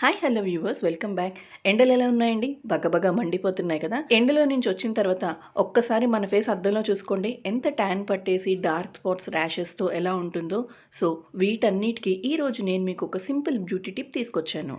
Hi hello viewers welcome back ఎండలు ఎలా ఉన్నాయండి? బగబగా మండిపోతున్నాయి కదా. ఎండలో నుంచి వచ్చిన తర్వాత ఒక్కసారి మన ఫేస్ అద్దంలో చూసుకోండి. ఎంత ట్యాన్ పట్టేసి డార్క్ స్పాట్స్ ర్యాషెస్తో ఎలా ఉంటుందో. సో వీటన్నిటికీ ఈరోజు నేను మీకు ఒక సింపుల్ బ్యూటీ టిప్ తీసుకొచ్చాను.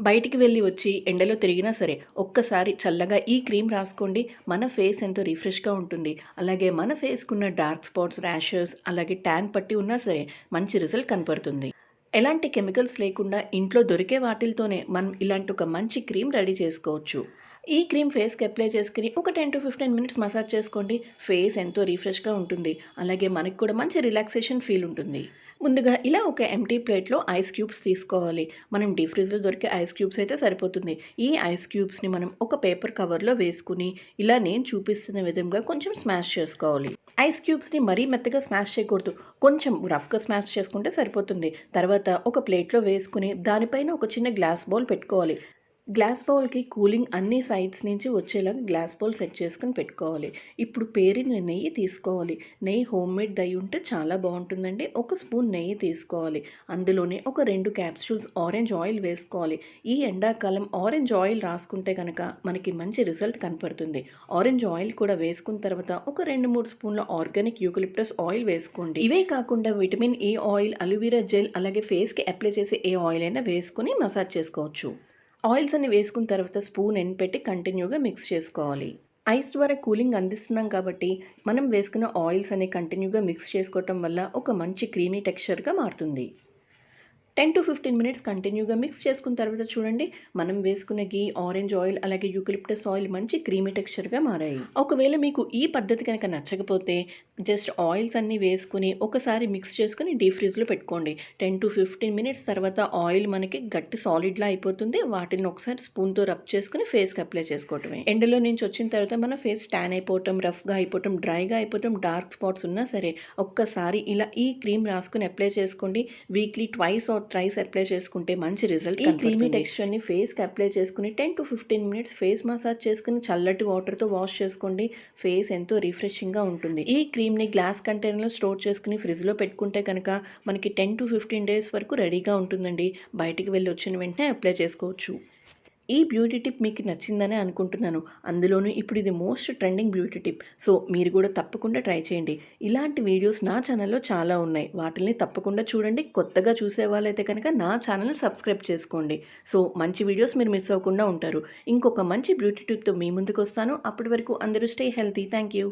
బయటికి వెళ్ళి వచ్చి ఎండలో తిరిగినా సరే ఒక్కసారి చల్లగా ఈ క్రీమ్ రాసుకోండి. మన ఫేస్ ఎంతో రిఫ్రెష్గా ఉంటుంది. అలాగే మన ఫేస్కున్న డార్క్ స్పాట్స్ ర్యాషెస్ అలాగే ట్యాన్ పట్టి ఉన్నా సరే మంచి రిజల్ట్ కనపడుతుంది. ఎలాంటి కెమికల్స్ లేకుండా ఇంట్లో దొరికే వాటిలతోనే మనం ఇలాంటి ఒక మంచి క్రీమ్ రెడీ చేసుకోవచ్చు. ఈ క్రీమ్ ఫేస్కి అప్లై చేసుకుని ఒక ten to fifteen minutes massage చేసుకోండి. ఫేస్ ఎంతో రీఫ్రెష్గా ఉంటుంది. అలాగే మనకి కూడా మంచి రిలాక్సేషన్ ఫీల్ ఉంటుంది. ముందుగా ఇలా ఒక ఎంటీ ప్లేట్లో ఐస్ క్యూబ్స్ తీసుకోవాలి. మనం డీప్ ఫ్రిజ్లో దొరికే ఐస్ క్యూబ్స్ అయితే సరిపోతుంది. ఈ ఐస్ క్యూబ్స్ని మనం ఒక పేపర్ కవర్లో వేసుకుని ఇలా నేను చూపిస్తున్న విధంగా కొంచెం స్మాష్ చేసుకోవాలి. ఐస్ క్యూబ్స్ని మరీ మెత్తగా స్మాష్ చేయకూడదు. కొంచెం రఫ్గా స్మాష్ చేసుకుంటే సరిపోతుంది. తర్వాత ఒక ప్లేట్లో వేసుకుని దానిపైన ఒక చిన్న గ్లాస్ బౌల్ పెట్టుకోవాలి. గ్లాస్ బౌల్కి కూలింగ్ అన్ని సైడ్స్ నుంచి వచ్చేలాగా గ్లాస్ బౌల్ సెట్ చేసుకొని పెట్టుకోవాలి. ఇప్పుడు పేరిన నెయ్యి తీసుకోవాలి. నెయ్యి హోమ్ మేడ్ దయ్యి ఉంటే చాలా బాగుంటుందండి. ఒక స్పూన్ నెయ్యి తీసుకోవాలి. అందులోనే ఒక రెండు క్యాప్సూల్స్ ఆరెంజ్ ఆయిల్ వేసుకోవాలి. ఈ ఎండాకాలం ఆరెంజ్ ఆయిల్ రాసుకుంటే కనుక మనకి మంచి రిజల్ట్ కనపడుతుంది. ఆరెంజ్ ఆయిల్ కూడా వేసుకున్న తర్వాత ఒక రెండు మూడు స్పూన్ల ఆర్గానిక్ యూకలిప్టస్ ఆయిల్ వేసుకోండి. ఇవే కాకుండా vitamin A oil aloe vera gel అలాగే ఫేస్కి అప్లై చేసే ఏ ఆయిల్ అయినా వేసుకుని మసాజ్ చేసుకోవచ్చు. ఆయిల్స్ అన్ని వేసుకున్న తర్వాత స్పూన్ ఎండ్ పెట్టి కంటిన్యూగా మిక్స్ చేసుకోవాలి. ఐస్ ద్వారా కూలింగ్ అందిస్తున్నాం కాబట్టి మనం వేసుకున్న ఆయిల్స్ అనే కంటిన్యూగా మిక్స్ చేసుకోవటం వల్ల ఒక మంచి క్రీమీ టెక్స్చర్గా మారుతుంది. టెన్ టు ఫిఫ్టీన్ మినిట్స్ కంటిన్యూగా మిక్స్ చేసుకున్న తర్వాత చూడండి మనం వేసుకున్న గీ ఆరెంజ్ ఆయిల్ అలాగే యూకలిప్టస్ ఆయిల్ మంచి క్రీమీ టెక్స్చర్గా మారాయి. ఒకవేళ మీకు ఈ పద్ధతి కనుక నచ్చకపోతే జస్ట్ ఆయిల్స్ అన్నీ వేసుకుని ఒకసారి మిక్స్ చేసుకుని డీప్ ఫ్రిడ్జ్లో పెట్టుకోండి. టెన్ టు ఫిఫ్టీన్ మినిట్స్ తర్వాత ఆయిల్ మనకి గట్టి సాలిడ్లా అయిపోతుంది. వాటిని ఒకసారి స్పూన్తో రబ్ చేసుకుని ఫేస్కి అప్లై చేసుకోవటమే. ఎండలో నుంచి వచ్చిన తర్వాత మన ఫేస్ ట్యాన్ అయిపోవటం రఫ్గా అయిపోవటం డ్రైగా అయిపోవటం డార్క్ స్పాట్స్ ఉన్నా సరే ఒక్కసారి ఇలా ఈ క్రీమ్ రాసుకుని అప్లై చేసుకోండి. Weekly twice or thrice apply చేసుకుంటే మంచి రిజల్ట్ ఈ క్రీమీ టెక్స్చర్ని ఫేస్కి అప్లై చేసుకుని ten to fifteen minutes face massage చేసుకుని చల్లటి వాటర్తో వాష్ చేసుకోండి. ఫేస్ ఎంతో రిఫ్రెషింగ్గా ఉంటుంది. ఈ క్రీమ్ని గ్లాస్ కంటైనర్లో స్టోర్ చేసుకుని ఫ్రిడ్జ్లో పెట్టుకుంటే కనుక మనకి టెన్ టు ఫిఫ్టీన్ డేస్ వరకు రెడీగా ఉంటుందండి. బయటికి వెళ్ళి వచ్చిన వెంటనే అప్లై చేసుకోవచ్చు. ఈ బ్యూటీ టిప్ మీకు నచ్చిందని అనుకుంటున్నాను. అందులోనూ ఇప్పుడు ఇది most trending beauty tip. So మీరు కూడా తప్పకుండా ట్రై చేయండి. ఇలాంటి వీడియోస్ నా ఛానల్లో చాలా ఉన్నాయి. వాటిని తప్పకుండా చూడండి. కొత్తగా చూసే వాళ్ళైతే కనుక నా ఛానల్ని సబ్స్క్రైబ్ చేసుకోండి. సో మంచి వీడియోస్ మీరు మిస్ అవ్వకుండా ఉంటారు. ఇంకొక మంచి బ్యూటీ టిప్తో మీ ముందుకు వస్తాను అప్పటి వరకు అందరూ స్టే హెల్తీ. Thank you.